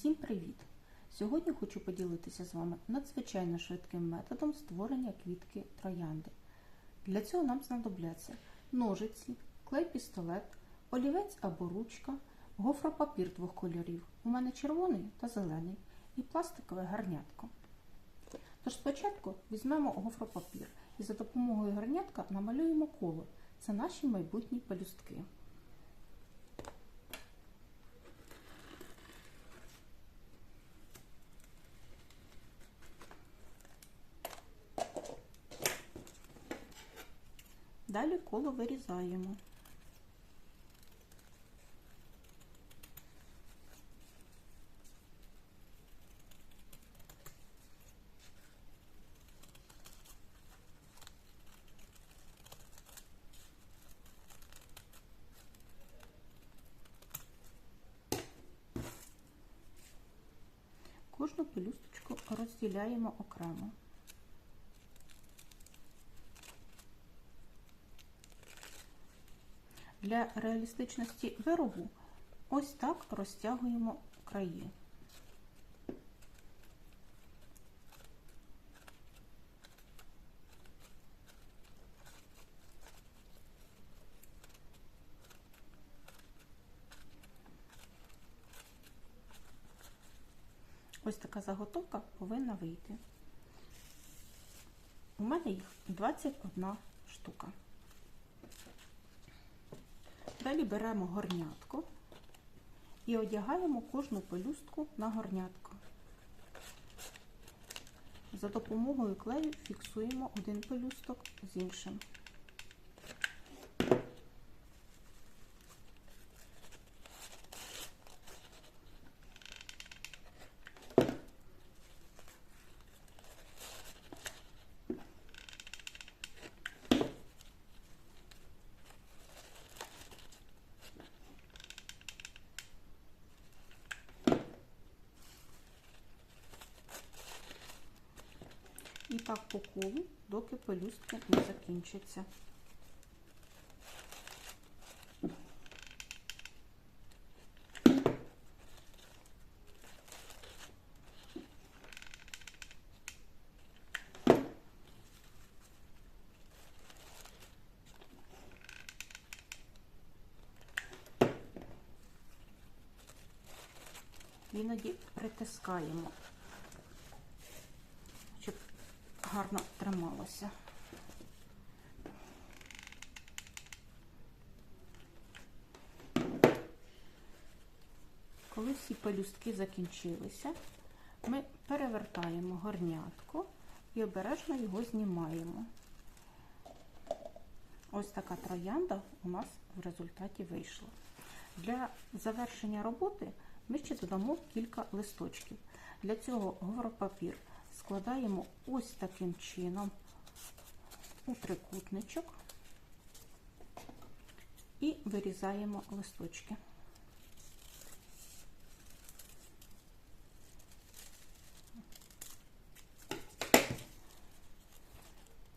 Всім привіт! Сьогодні хочу поділитися з вами надзвичайно швидким методом створення квітки троянди. Для цього нам знадобляться ножиці, клей-пістолет, олівець або ручка, гофропапір двох кольорів. У мене червоний та зелений, і пластикове гарнятко. Тож спочатку візьмемо гофропапір і за допомогою гарнятка намалюємо коло. Це наші майбутні пелюстки. Далі коло вирізаємо. Кожну пелюсточку розділяємо окремо. Для реалістичності виробу ось так розтягуємо краї. Ось така заготовка повинна вийти. У мене їх 21 штука. Далі беремо горнятку і одягаємо кожну пелюстку на горнятку. За допомогою клею фіксуємо один пелюсток з іншим. І так по колу, доки пелюстки не закінчаться. Іноді притискаємо, гарно трималося. Коли всі пелюстки закінчилися, ми перевертаємо горнятку і обережно його знімаємо. Ось така троянда у нас в результаті вийшла. Для завершення роботи ми ще додамо кілька листочків. Для цього гофропапір складаємо ось таким чином у трикутничок і вирізаємо листочки.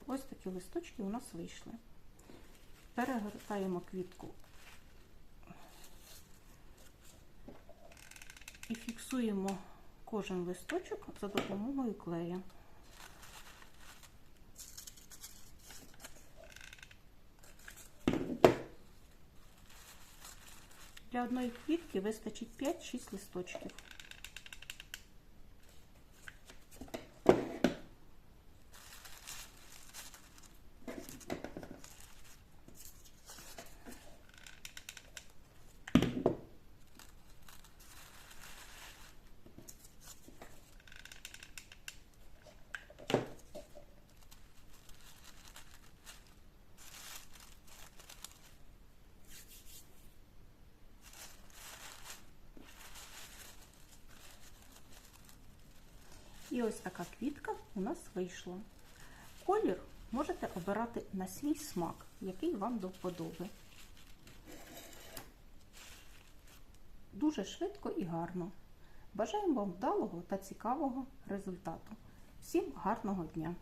Ось такі листочки у нас вийшли. Перегортаємо квітку і фіксуємо кожен листочок за допомогою клея. Для одної квітки вистачить 5-6 листочків. І ось така квітка у нас вийшла. Колір можете обирати на свій смак, який вам до вподоби. Дуже швидко і гарно. Бажаємо вам вдалого та цікавого результату. Всім гарного дня!